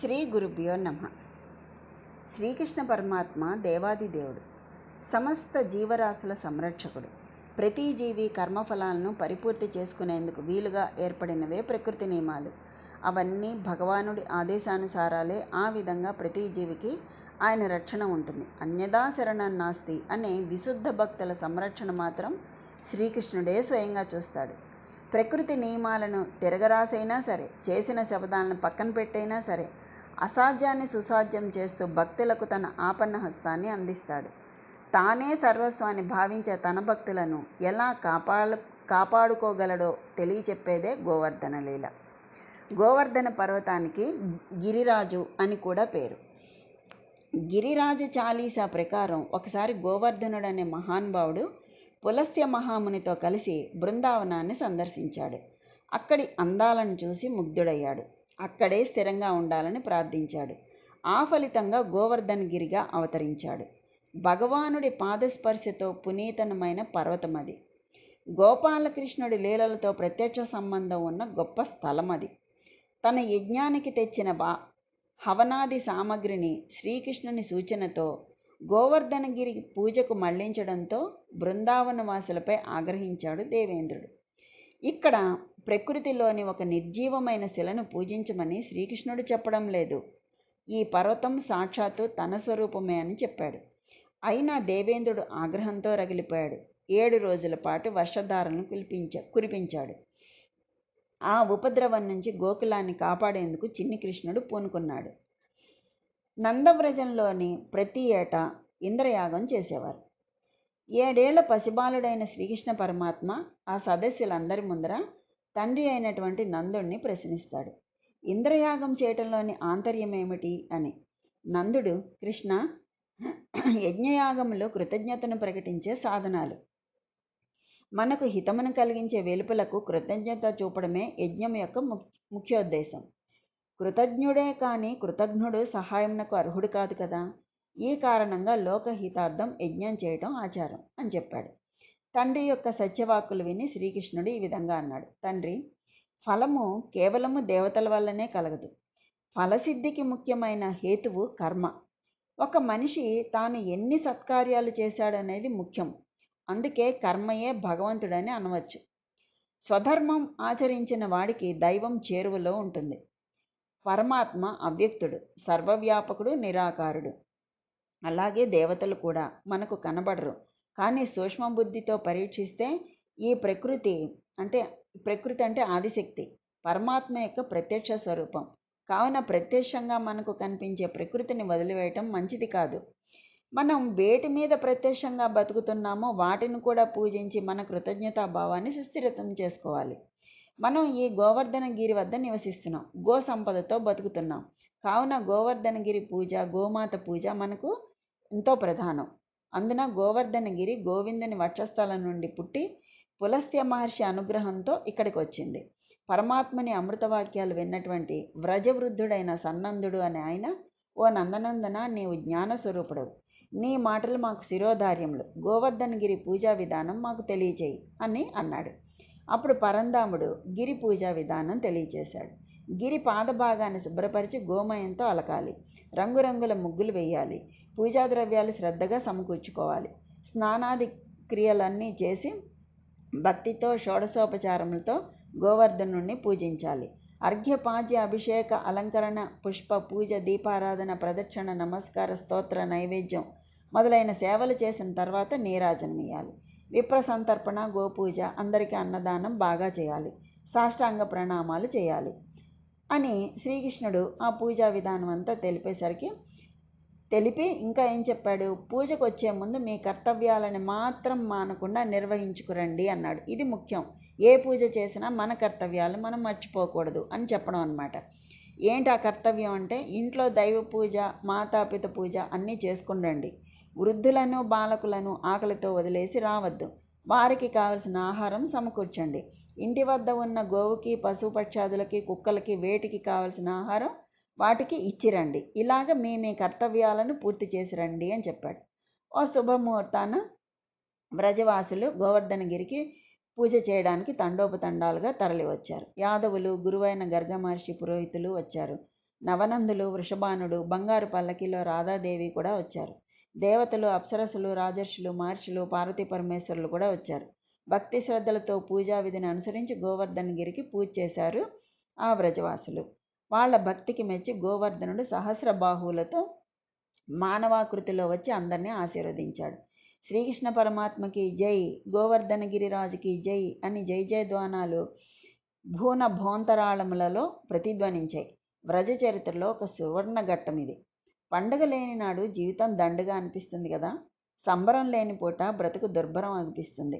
శ్రీ గురుభ్యో నమ. శ్రీకృష్ణ పరమాత్మ దేవాది దేవుడు సమస్త జీవరాశుల సంరక్షకుడు. ప్రతి జీవి కర్మఫలాలను పరిపూర్తి చేసుకునేందుకు వీలుగా ఏర్పడినవే ప్రకృతి నియమాలు. అవన్నీ భగవానుడి ఆదేశానుసారాలే ఆ విధంగా ప్రతి జీవికి ఆయన రక్షణ ఉంటుంది. అన్యదా శరణం నాస్తి అనే విశుద్ధ భక్తుల సంరక్షణ మాత్రం శ్రీకృష్ణుడే స్వయంగా చూస్తాడు. ప్రకృతి నియమాలను తిరగరాసైనా సరే చేసిన శబదాలను పక్కన పెట్టైనా సరే అసాధ్యాన్ని సుసాధ్యం చేస్తూ భక్తులకు తన ఆపన్న హస్తాన్ని అందిస్తాడు. తానే సర్వస్వాన్ని భావించే తన భక్తులను ఎలా కాపాడు కాపాడుకోగలడో తెలియచెప్పేదే గోవర్ధన లీల. గోవర్ధన పర్వతానికి గిరిరాజు అని కూడా పేరు. గిరిరాజ చాలీసా ప్రకారం ఒకసారి గోవర్ధనుడు అనే మహానుభావుడు పులస్య మహామునితో కలిసి బృందావనాన్ని సందర్శించాడు. అక్కడి అందాలను చూసి ముగ్ధుడయ్యాడు. అక్కడే స్థిరంగా ఉండాలని ప్రార్థించాడు. ఆ ఫలితంగా గోవర్ధనగిరిగా అవతరించాడు. భగవానుడి పాదస్పర్శతో పునీతనమైన పర్వతం అది. గోపాలకృష్ణుడి లీలలతో ప్రత్యక్ష సంబంధం ఉన్న గొప్ప స్థలం అది. తన యజ్ఞానికి తెచ్చిన బా హవనాది సామగ్రిని శ్రీకృష్ణుని సూచనతో గోవర్ధనగిరి పూజకు మళ్ళించడంతో బృందావన వాసులపై ఆగ్రహించాడు దేవేంద్రుడు. ఇక్కడ ప్రకృతిలోని ఒక నిర్జీవమైన శిలను పూజించమని శ్రీకృష్ణుడు చెప్పడం లేదు. ఈ పర్వతం సాక్షాత్తు తన స్వరూపమే అని చెప్పాడు. అయినా దేవేంద్రుడు ఆగ్రహంతో రగిలిపోయాడు. ఏడు రోజుల పాటు వర్షధారలను కురిపించ కురిపించాడు. ఆ ఉపద్రవం నుంచి గోకులాన్ని కాపాడేందుకు చిన్ని కృష్ణుడు పూనుకున్నాడు. నందవ్రజంలోని ప్రతి ఏటా ఇంద్రయాగం చేసేవారు. ఏడేళ్ళ పసిబాలుడైన శ్రీకృష్ణ పరమాత్మ ఆ సదస్సులందరి ముందర తండ్రి అయినటువంటి నందుడిని ప్రశ్నిస్తాడు. ఇంద్రయాగం చేయటంలోని ఆంతర్యం ఏమిటి అని. నందుడు కృష్ణ యజ్ఞయాగంలో కృతజ్ఞతను ప్రకటించే సాధనాలు. మనకు హితమును కలిగించే వెలుపులకు కృతజ్ఞత చూపడమే యజ్ఞం యొక్క ముఖ్యోద్దేశం. కృతజ్ఞుడే కానీ కృతజ్ఞుడు సహాయమునకు అర్హుడు కాదు కదా? ఈ కారణంగా లోకహితార్థం యజ్ఞం చేయటం ఆచారం అని చెప్పాడు. తండ్రి యొక్క సత్యవాకులు విని శ్రీకృష్ణుడు ఈ విధంగా అన్నాడు. తండ్రి ఫలము కేవలము దేవతల వల్లనే కలగదు. ఫలసిద్ధికి ముఖ్యమైన హేతువు కర్మ. ఒక మనిషి తాను ఎన్ని సత్కార్యాలు చేశాడనేది ముఖ్యం. అందుకే కర్మయే భగవంతుడని అనవచ్చు. స్వధర్మం ఆచరించిన వాడికి దైవం చేరువలో ఉంటుంది. పరమాత్మ అవ్యక్తుడు సర్వవ్యాపకుడు నిరాకారుడు. అలాగే దేవతలు కూడా మనకు కనబడరు. కానీ సూక్ష్మ బుద్ధితో పరీక్షిస్తే ఈ ప్రకృతి అంటే ప్రకృతి అంటే ఆదిశక్తి పరమాత్మ యొక్క ప్రత్యక్ష స్వరూపం. కావున ప్రత్యక్షంగా మనకు కనిపించే ప్రకృతిని వదిలివేయటం మంచిది కాదు. మనం వేటి మీద ప్రత్యక్షంగా బతుకుతున్నామో వాటిని కూడా పూజించి మన కృతజ్ఞతాభావాన్ని సుస్థిరతం చేసుకోవాలి. మనం ఈ గోవర్ధన గిరి వద్ద నివసిస్తున్నాం. గో సంపదతో బతుకుతున్నాం. కావున గోవర్ధనగిరి పూజ గోమాత పూజ మనకు ఎంతో ప్రధానం. అందున గోవర్ధనగిరి గోవిందుని వక్షస్థలం నుండి పుట్టి పులస్త్య మహర్షి అనుగ్రహంతో ఇక్కడికి వచ్చింది పరమాత్మని అమృతవాక్యాలు విన్నటువంటి వ్రజవృద్ధుడైన సన్నందుడు అనే ఆయన ఓ నందనందన నీవు జ్ఞానస్వరూపుడు నీ మాటలు మాకు శిరోధార్యములు. గోవర్ధనగిరి పూజా విధానం మాకు తెలియచేయి అని అన్నాడు. అప్పుడు పరందాముడు గిరి పూజా విధానం తెలియచేశాడు గిరి పాదభాగాన్ని శుభ్రపరిచి గోమయంతో అలకాలి. రంగురంగుల ముగ్గులు వేయాలి. పూజా ద్రవ్యాలు శ్రద్ధగా సమకూర్చుకోవాలి. స్నానాది క్రియలన్నీ చేసి భక్తితో షోడశోపచారములతో గోవర్ధనుణ్ణి పూజించాలి. అర్ఘ్యపాద్య అభిషేక అలంకరణ పుష్ప పూజ దీపారాధన ప్రదక్షిణ నమస్కార స్తోత్ర నైవేద్యం మొదలైన సేవలు చేసిన తర్వాత నీరాజనమియాలి విప్ర సంతర్పణ గోపూజ అందరికీ అన్నదానం బాగా చేయాలి. సాష్టాంగ ప్రణామాలు చేయాలి. అని శ్రీకృష్ణుడు ఆ పూజా విధానం అంతా తెలిపేసరికి తెలిపి ఇంకా ఏం చెప్పాడు? పూజకు వచ్చే ముందు మీ కర్తవ్యాలను మాత్రం మానకుండా నిర్వహించుకురండి అన్నాడు. ఇది ముఖ్యం. ఏ పూజ చేసినా మన కర్తవ్యాలు మనం మర్చిపోకూడదు అని చెప్పడం అనమాట ఏంటి ఆ కర్తవ్యం అంటే ఇంట్లో దైవ పూజ మాతాపిత పూజ అన్నీ చేసుకుండండి వృద్ధులను బాలకులను ఆకలితో వదిలేసి రావద్దు. వారికి కావలసిన ఆహారం సమకూర్చండి. ఇంటి వద్ద ఉన్న గోవుకి పశుపక్షాదులకి కుక్కలకి వేటికి కావలసిన ఆహారం వాటికి ఇచ్చిరండి. ఇలాగ మీ మీ కర్తవ్యాలను పూర్తి చేసి రండి అని చెప్పాడు. ఓ శుభముహూర్తాన వ్రజవాసులు గోవర్ధనగిరికి పూజ చేయడానికి తండోపతండాలుగా తరలివచ్చారు. యాదవులు గురువైన గర్గమహర్షి పురోహితులు వచ్చారు. నవనందులు వృషభానుడు బంగారు పల్లకిలో రాధాదేవి కూడా వచ్చారు. దేవతలు అప్సరసులు రాజర్షులు మహర్షులు పార్వతీ పరమేశ్వరులు కూడా వచ్చారు. భక్తి శ్రద్ధలతో పూజా విధిని అనుసరించి గోవర్ధనగిరికి పూజ చేశారు ఆ వ్రజవాసులు. వాళ్ళ భక్తికి మెచ్చి గోవర్ధనుడు సహస్ర బాహువులతో మానవాకృతిలో వచ్చి అందరినీ ఆశీర్వదించాడు. శ్రీకృష్ణ పరమాత్మకి జై గోవర్ధనగిరిరాజుకి జై అని జై జయధ్వానాలు భూన భోంతరాళములలో ప్రతిధ్వనించాయి. వ్రజ చరిత్రలో ఒక సువర్ణ ఘట్టం ఇది. పండగ లేని నాడు జీవితం దండుగా అనిపిస్తుంది కదా. సంబరం లేని పూట బ్రతుకు దుర్భరం అనిపిస్తుంది.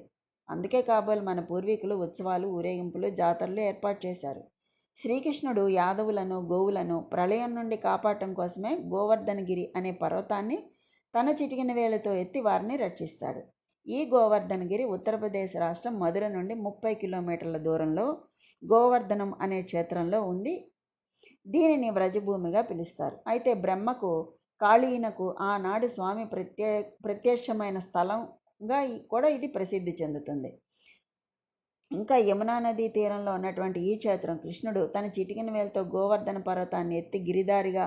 అందుకే కాబోలు మన పూర్వీకులు ఉత్సవాలు ఊరేగింపులు జాతరలు ఏర్పాటు చేశారు. శ్రీకృష్ణుడు యాదవులను గోవులను ప్రళయం నుండి కాపాడటం కోసమే గోవర్ధనగిరి అనే పర్వతాన్ని తన చిటికిన వేలతో ఎత్తి వారిని రక్షిస్తాడు. ఈ గోవర్ధనగిరి ఉత్తరప్రదేశ్ రాష్ట్రం మధుర నుండి ముప్పై కిలోమీటర్ల దూరంలో గోవర్ధనం అనే క్షేత్రంలో ఉంది. దీనిని వ్రజభూమిగా పిలుస్తారు. అయితే బ్రహ్మకు కాళీనకు ఆనాడు స్వామి ప్రత్యే ప్రత్యక్షమైన స్థలంగా కూడా ఇది ప్రసిద్ధి చెందుతుంది. ఇంకా యమునా నదీ తీరంలో ఉన్నటువంటి ఈ క్షేత్రం కృష్ణుడు తన చిటికిన వేలతో గోవర్ధన పర్వతాన్ని ఎత్తి గిరిదారిగా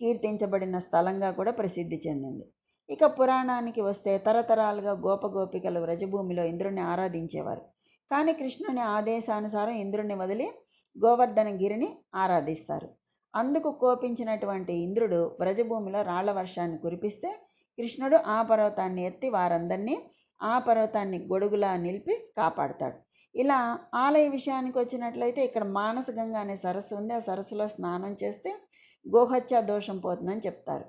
కీర్తించబడిన స్థలంగా కూడా ప్రసిద్ధి చెందింది. ఇక పురాణానికి వస్తే తరతరాలుగా గోపగోపికలు వ్రజభూమిలో ఇంద్రుణ్ణి ఆరాధించేవారు. కానీ కృష్ణుని ఆదేశానుసారం ఇంద్రుణ్ణి వదిలి గోవర్ధనగిరిని ఆరాధిస్తారు. అందుకు కోపించినటువంటి ఇంద్రుడు వ్రజభూమిలో రాళ్ళ వర్షాన్ని కురిపిస్తే కృష్ణుడు ఆ పర్వతాన్ని ఎత్తి వారందరినీ ఆ పర్వతాన్ని గొడుగులా నిలిపి కాపాడుతాడు. ఇలా ఆలయ విషయానికి వచ్చినట్లయితే ఇక్కడ మానసగంగా అనే సరస్సు ఉంది. ఆ సరస్సులో స్నానం చేస్తే గోహత్య దోషం పోతుందని చెప్తారు.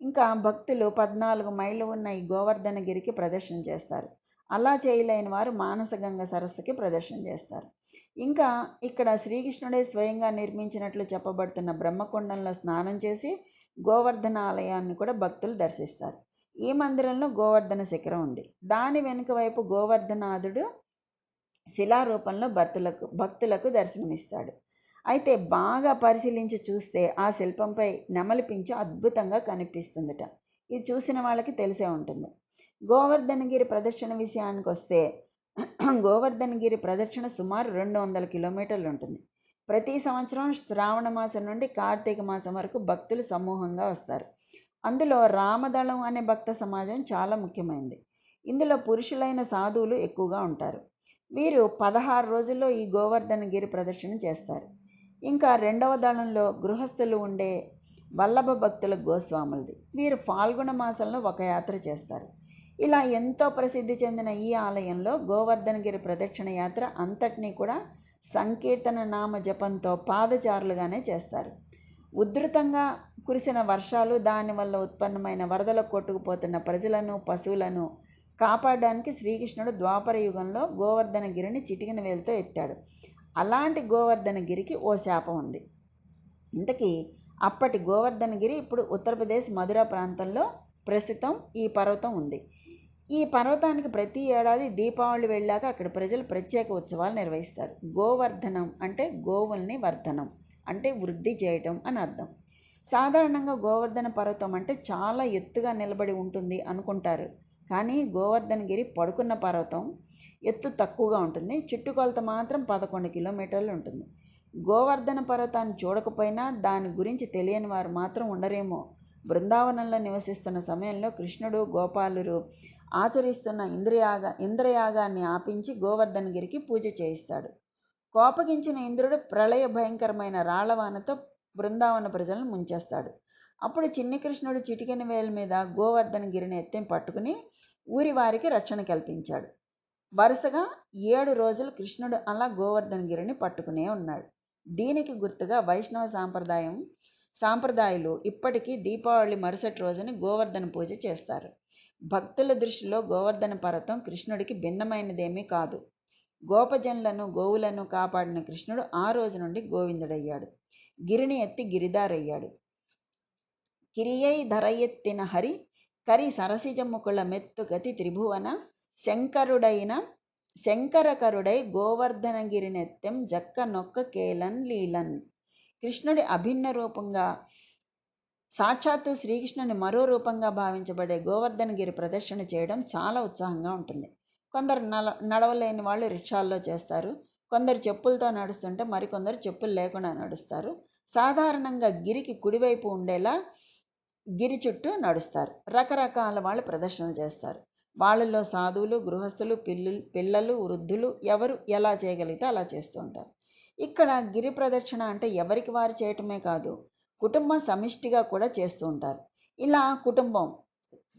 ఇంకా భక్తులు పద్నాలుగు మైళ్ళు ఉన్న ఈ గోవర్ధనగిరికి ప్రదర్శన చేస్తారు. అలా చేయలేని వారు మానసగంగ సరస్సుకి ప్రదర్శన చేస్తారు. ఇంకా ఇక్కడ శ్రీకృష్ణుడే స్వయంగా నిర్మించినట్లు చెప్పబడుతున్న బ్రహ్మకుండంలో స్నానం చేసి గోవర్ధన ఆలయాన్ని కూడా భక్తులు దర్శిస్తారు. ఈ మందిరంలో గోవర్ధన శిఖరం ఉంది. దాని వెనుక వైపు గోవర్ధనాథుడు శిలారూపంలో భక్తులకు భక్తులకు దర్శనమిస్తాడు. అయితే బాగా పరిశీలించి చూస్తే ఆ శిల్పంపై నెమలిపించు అద్భుతంగా కనిపిస్తుందట. ఇది చూసిన వాళ్ళకి తెలిసే ఉంటుంది. గోవర్ధనగిరి ప్రదక్షిణ విషయానికి వస్తే గోవర్ధనగిరి ప్రదక్షిణ సుమారు రెండు వందల కిలోమీటర్లు ఉంటుంది. ప్రతి సంవత్సరం శ్రావణ మాసం నుండి కార్తీక మాసం వరకు భక్తులు సమూహంగా వస్తారు. అందులో రామదళం అనే భక్త సమాజం చాలా ముఖ్యమైనది. ఇందులో పురుషులైన సాధువులు ఎక్కువగా ఉంటారు. వీరు పదహారు రోజుల్లో ఈ గోవర్ధనగిరి ప్రదర్శన చేస్తారు. ఇంకా రెండవ దళంలో గృహస్థులు ఉండే వల్లభ భక్తుల గోస్వాములది. వీరు ఫాల్గుణ మాసంలో ఒక యాత్ర చేస్తారు. ఇలా ఎంతో ప్రసిద్ధి చెందిన ఈ ఆలయంలో గోవర్ధనగిరి ప్రదక్షిణ యాత్ర అంతటినీ కూడా సంకీర్తన నామ జపంతో పాదచారులుగానే చేస్తారు. ఉధృతంగా కురిసిన వర్షాలు దానివల్ల ఉత్పన్నమైన వరదలకు కొట్టుకుపోతున్న ప్రజలను పశువులను కాపాడడానికి శ్రీకృష్ణుడు ద్వాపర యుగంలో గోవర్ధనగిరిని చిటికిన వేలుతో ఎత్తాడు. అలాంటి గోవర్ధనగిరికి ఓ శాపం ఉంది. ఇంతకీ అప్పటి గోవర్ధనగిరి ఇప్పుడు ఉత్తరప్రదేశ్ మధుర ప్రాంతంలో ప్రస్తుతం ఈ పర్వతం ఉంది. ఈ పర్వతానికి ప్రతి ఏడాది దీపావళి వెళ్ళాక అక్కడ ప్రజలు ప్రత్యేక ఉత్సవాలు నిర్వహిస్తారు. గోవర్ధనం అంటే గోవుల్ని వర్ధనం అంటే వృద్ధి చేయటం అని అర్థం. సాధారణంగా గోవర్ధన పర్వతం అంటే చాలా ఎత్తుగా నిలబడి ఉంటుంది అనుకుంటారు. కానీ గోవర్ధనగిరి పడుకున్న పర్వతం ఎత్తు తక్కువగా ఉంటుంది. చుట్టుకొలత మాత్రం పదకొండు కిలోమీటర్లు ఉంటుంది. గోవర్ధన పర్వతాన్ని చూడకపోయినా దాని గురించి తెలియని వారు మాత్రం ఉండరేమో. బృందావనంలో నివసిస్తున్న సమయంలో కృష్ణుడు గోపాలురు ఆచరిస్తున్న ఇంద్రయాగ ఇంద్రయాగాన్ని ఆపించి గోవర్ధనగిరికి పూజ చేయిస్తాడు. కోపగించిన ఇంద్రుడు ప్రళయ భయంకరమైన రాళ్ళవానతో బృందావన ప్రజలను ముంచేస్తాడు. అప్పుడు చిన్ని కృష్ణుడు చిటికెన వేల మీద గోవర్ధనగిరిని ఎత్తిని పట్టుకుని ఊరి వారికి రక్షణ కల్పించాడు. వరుసగా ఏడు రోజులు కృష్ణుడు అలా గోవర్ధనగిరిని పట్టుకునే ఉన్నాడు. దీనికి గుర్తుగా వైష్ణవ సాంప్రదాయం సాంప్రదాయాలు ఇప్పటికీ దీపావళి మరుసటి రోజుని గోవర్ధన పూజ చేస్తారు. భక్తుల దృష్టిలో గోవర్ధన పర్వతం కృష్ణుడికి భిన్నమైనదేమీ కాదు. గోపజనులను గోవులను కాపాడిన కృష్ణుడు ఆ రోజు నుండి గోవిందుడయ్యాడు. గిరిని ఎత్తి గిరిదారయ్యాడు కిరియై ధర ఎత్తిన హరి కరి సరసిజముకుల మెత్తు గతి త్రిభువన శంకరుడైన శంకరకరుడై గోవర్ధనగిరినెత్తెం జక్క నొక్క కేలన్ లీలన్. కృష్ణుడి అభిన్న రూపంగా సాక్షాత్తు శ్రీకృష్ణుని మరో రూపంగా భావించబడే గోవర్ధనగిరి ప్రదర్శన చేయడం చాలా ఉత్సాహంగా ఉంటుంది. కొందరు నల నడవలేని వాళ్ళు రిక్షాల్లో చేస్తారు. కొందరు చెప్పులతో నడుస్తుంటే మరికొందరు చెప్పులు లేకుండా నడుస్తారు. సాధారణంగా గిరికి కుడివైపు ఉండేలా గిరి చుట్టూ నడుస్తారు. రకరకాల వాళ్ళు ప్రదర్శనలు చేస్తారు. వాళ్ళలో సాధువులు గృహస్థులు పిల్లలు పిల్లలు వృద్ధులు ఎవరు ఎలా చేయగలిగితే అలా చేస్తూ ఉంటారు. ఇక్కడ గిరి ప్రదక్షిణ అంటే ఎవరికి వారు చేయటమే కాదు కుటుంబం సమిష్టిగా కూడా చేస్తూ ఉంటారు. ఇలా కుటుంబం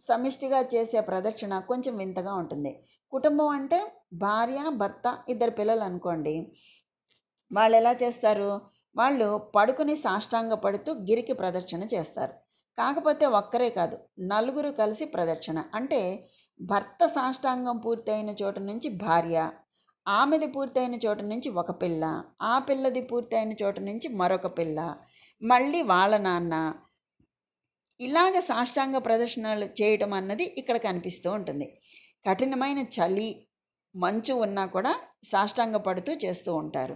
సమిష్టిగా చేసే ప్రదక్షిణ కొంచెం వింతగా ఉంటుంది. కుటుంబం అంటే భార్య భర్త ఇద్దరు పిల్లలు అనుకోండి. వాళ్ళు ఎలా చేస్తారు? వాళ్ళు పడుకుని సాష్టాంగ పడుతూ గిరికి ప్రదక్షిణ చేస్తారు. కాకపోతే ఒక్కరే కాదు నలుగురు కలిసి ప్రదక్షిణ. అంటే భర్త సాష్టాంగం పూర్తయిన చోట నుంచి భార్య ఆమెది పూర్తయిన చోట నుంచి ఒక పిల్ల ఆ పిల్లది పూర్తయిన చోట నుంచి మరొక పిల్ల మళ్ళీ వాళ్ళ నాన్న ఇలాగ సాష్టాంగ ప్రదర్శనలు చేయటం అన్నది ఇక్కడ కనిపిస్తూ ఉంటుంది. కఠినమైన చలి మంచు ఉన్నా కూడా సాష్టాంగ పడుతూ చేస్తూ ఉంటారు.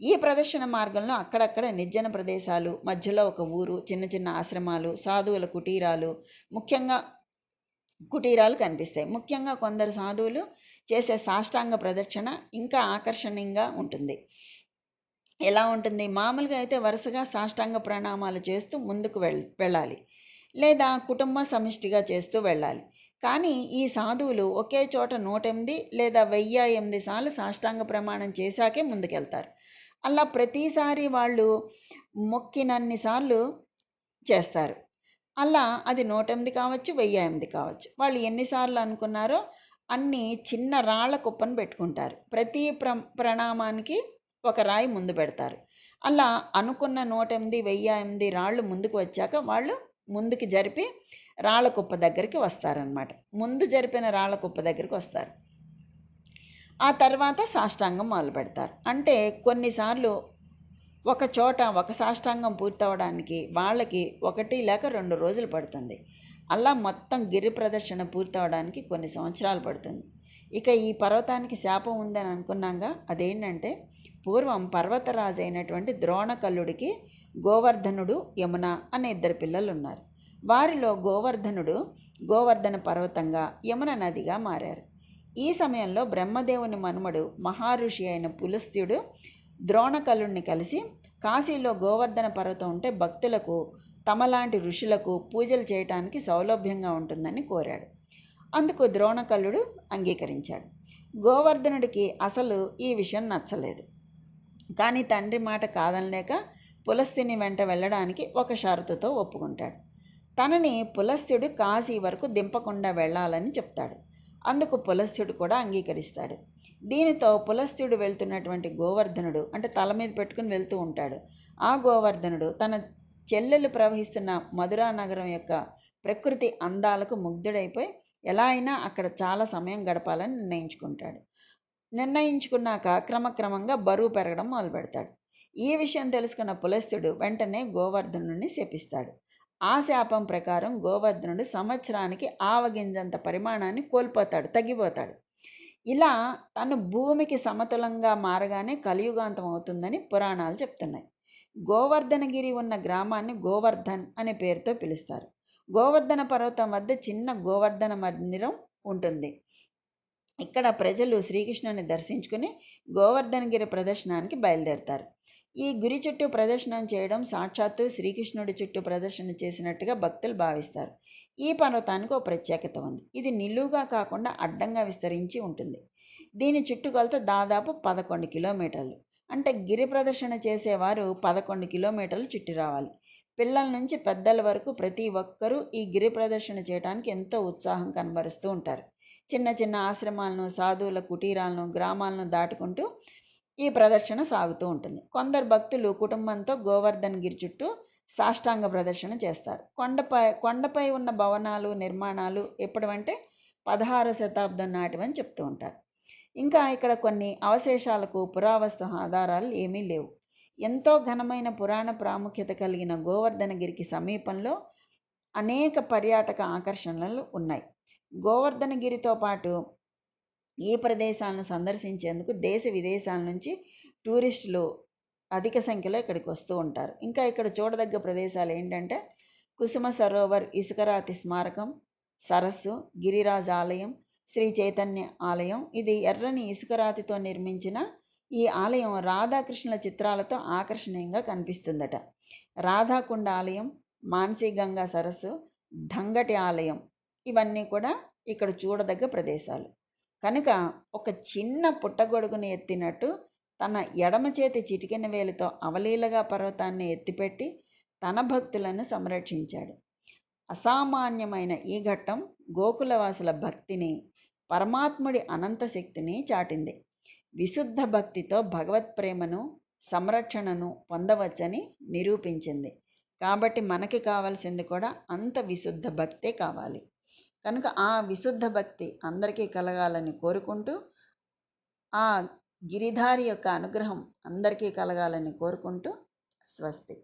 ఈ ప్రదర్శన మార్గంలో అక్కడక్కడ నిర్జన ప్రదేశాలు మధ్యలో ఒక ఊరు చిన్న చిన్న ఆశ్రమాలు సాధువుల కుటీరాలు ముఖ్యంగా కుటీరాలు కనిపిస్తాయి. ముఖ్యంగా కొందరు సాధువులు చేసే సాష్టాంగ ప్రదర్శన ఇంకా ఆకర్షణీయంగా ఉంటుంది. ఎలా ఉంటుంది? మామూలుగా అయితే వరుసగా సాష్టాంగ ప్రణామాలు చేస్తూ ముందుకు వెళ్ వెళ్ళాలి. లేదా కుటుంబ సమిష్టిగా చేస్తూ వెళ్ళాలి. కానీ ఈ సాధువులు ఒకే చోట నూట ఎనిమిది లేదా వెయ్యి ఎనిమిది సార్లు సాష్టాంగ ప్రమాణం చేశాకే ముందుకెళ్తారు. అలా ప్రతిసారి వాళ్ళు మొక్కినన్ని సార్లు చేస్తారు. అలా అది నూట ఎనిమిది కావచ్చు వెయ్యి ఎనిమిది కావచ్చు. వాళ్ళు ఎన్నిసార్లు అనుకున్నారో అన్ని చిన్న రాళ్ళ కుప్పను పెట్టుకుంటారు. ప్రతి ప్ర ప్రణామానికి ఒక రాయి ముందు పెడతారు. అలా అనుకున్న నూట ఎనిమిది వెయ్యి ఎనిమిది రాళ్ళు ముందుకు వచ్చాక వాళ్ళు ముందుకు జరిపి రాళ్ళ కుప్ప దగ్గరికి వస్తారనమాట ముందు జరిపిన రాళ్ళ కుప్ప దగ్గరికి వస్తారు. ఆ తర్వాత సాష్టాంగం మొదలు పెడతారు. అంటే కొన్నిసార్లు ఒక చోట ఒక సాష్టాంగం పూర్తవడానికి వాళ్ళకి ఒకటి లేక రెండు రోజులు పడుతుంది. అలా మొత్తం గిరి ప్రదర్శన పూర్తవడానికి కొన్ని సంవత్సరాలు పడుతుంది. ఇక ఈ పర్వతానికి శాపం ఉందని అనుకున్నాగా అదేంటంటే పూర్వం పర్వతరాజు అయినటువంటి ద్రోణకల్లుడికి గోవర్ధనుడు యమున అనే ఇద్దరు పిల్లలు ఉన్నారు వారిలో గోవర్ధనుడు గోవర్ధన పర్వతంగా యమున నదిగా మారారు. ఈ సమయంలో బ్రహ్మదేవుని మనుమడు మహారుషి అయిన పులస్త్యుడు ద్రోణకల్లుడిని కలిసి కాశీలో గోవర్ధన పర్వతం ఉంటే భక్తులకు తమలాంటి ఋషులకు పూజలు చేయటానికి సౌలభ్యంగా ఉంటుందని కోరాడు. అందుకు ద్రోణకల్లుడు అంగీకరించాడు. గోవర్ధనుడికి అసలు ఈ విషయం నచ్చలేదు. కానీ తండ్రి మాట కాదనలేక పులస్తిని వెంట వెళ్ళడానికి ఒక షరతుతో ఒప్పుకుంటాడు. తనని పులస్త్యుడు కాశీ వరకు దింపకుండా వెళ్ళాలని చెప్తాడు. అందుకు పులస్త్యుడు కూడా అంగీకరిస్తాడు. దీనితో పులస్త్యుడు వెళ్తున్నటువంటి గోవర్ధనుడు అంటే తల మీద పెట్టుకుని వెళ్తూ ఉంటాడు. ఆ గోవర్ధనుడు తన చెల్లెలు ప్రవహిస్తున్న మధురా నగరం యొక్క ప్రకృతి అందాలకు ముగ్ధుడైపోయి ఎలా అయినా అక్కడ చాలా సమయం గడపాలని నిర్ణయించుకుంటాడు. నిర్ణయించుకున్నాక క్రమక్రమంగా బరువు పెరగడం మొదలుపెడతాడు. ఈ విషయం తెలుసుకున్న పులస్తుడు వెంటనే గోవర్ధనుడిని శపిస్తాడు. ఆ శాపం ప్రకారం గోవర్ధనుడు సంవత్సరానికి ఆవగింజంత పరిమాణాన్ని కోల్పోతాడు తగ్గిపోతాడు. ఇలా తను భూమికి సమతులంగా మారగానే కలియుగాంతం అవుతుందని పురాణాలు చెప్తున్నాయి. గోవర్ధనగిరి ఉన్న గ్రామాన్ని గోవర్ధన్ అనే పేరుతో పిలుస్తారు. గోవర్ధన పర్వతం వద్ద చిన్న గోవర్ధన మందిరం ఉంటుంది. ఇక్కడ ప్రజలు శ్రీకృష్ణుని దర్శించుకుని గోవర్ధనగిరి ప్రదర్శనానికి బయలుదేరుతారు. ఈ గురి చుట్టూ ప్రదర్శనం చేయడం సాక్షాత్తు శ్రీకృష్ణుడి చుట్టూ ప్రదర్శన చేసినట్టుగా భక్తులు భావిస్తారు. ఈ పర్వతానికి ఒక ప్రత్యేకత ఉంది. ఇది నిలువుగా కాకుండా అడ్డంగా విస్తరించి ఉంటుంది. దీని చుట్టుకొలత దాదాపు పదకొండు కిలోమీటర్లు. అంటే గిరి ప్రదర్శన చేసేవారు పదకొండు కిలోమీటర్లు చుట్టి రావాలి. పిల్లల నుంచి పెద్దల వరకు ప్రతి ఒక్కరూ ఈ గిరి ప్రదర్శన చేయడానికి ఎంతో ఉత్సాహం కనబరుస్తూ ఉంటారు. చిన్న చిన్న ఆశ్రమాలను సాధువుల కుటీరాలను గ్రామాలను దాటుకుంటూ ఈ ప్రదర్శన సాగుతూ ఉంటుంది. కొందరు భక్తులు కుటుంబంతో గోవర్ధన్ గిరి చుట్టూ సాష్టాంగ ప్రదర్శన చేస్తారు. కొండపై కొండపై ఉన్న భవనాలు నిర్మాణాలు ఎప్పుడంటే పదహారు శతాబ్దం నాటివని చెప్తూ ఉంటారు. ఇంకా ఇక్కడ కొన్ని అవశేషాలకు పురావస్తు ఆధారాలు ఏమీ లేవు. ఎంతో ఘనమైన పురాణ ప్రాముఖ్యత కలిగిన గోవర్ధనగిరికి సమీపంలో అనేక పర్యాటక ఆకర్షణలు ఉన్నాయి. గోవర్ధనగిరితో పాటు ఈ ప్రదేశాలను సందర్శించేందుకు దేశ విదేశాల నుంచి టూరిస్టులు అధిక సంఖ్యలో ఇక్కడికి వస్తూ ఉంటారు. ఇంకా ఇక్కడ చూడదగ్గ ప్రదేశాలు ఏంటంటే కుసుమ సరోవర్ ఇసుకరాతి స్మారకం సరస్సు గిరిరాజ్ ఆలయం శ్రీ చైతన్య ఆలయం. ఇది ఎర్రని ఇసుకరాతితో నిర్మించిన ఈ ఆలయం రాధాకృష్ణుల చిత్రాలతో ఆకర్షణీయంగా కనిపిస్తుందట. రాధాకుండ ఆలయం మాన్సీ గంగా సరస్సు ధంగటి ఆలయం ఇవన్నీ కూడా ఇక్కడ చూడదగ్గ ప్రదేశాలు. కనుక ఒక చిన్న పుట్టగొడుగుని ఎత్తినట్టు తన ఎడమ చేతి చిటికెన వేలితో అవలీలగా పర్వతాన్ని ఎత్తిపెట్టి తన భక్తులను సంరక్షించాడు. అసామాన్యమైన ఈ ఘట్టం గోకులవాసుల భక్తిని పరమాత్ముడి అనంత శక్తిని చాటింది. విశుద్ధ భక్తితో భగవత్ ప్రేమను సంరక్షణను పొందవచ్చని నిరూపించింది. కాబట్టి మనకి కావాల్సింది కూడా అంత విశుద్ధ భక్తే కావాలి. కనుక ఆ విశుద్ధ భక్తి అందరికీ కలగాలని కోరుకుంటూ ఆ గిరిధారి యొక్క అనుగ్రహం అందరికీ కలగాలని కోరుకుంటూ స్వస్తి.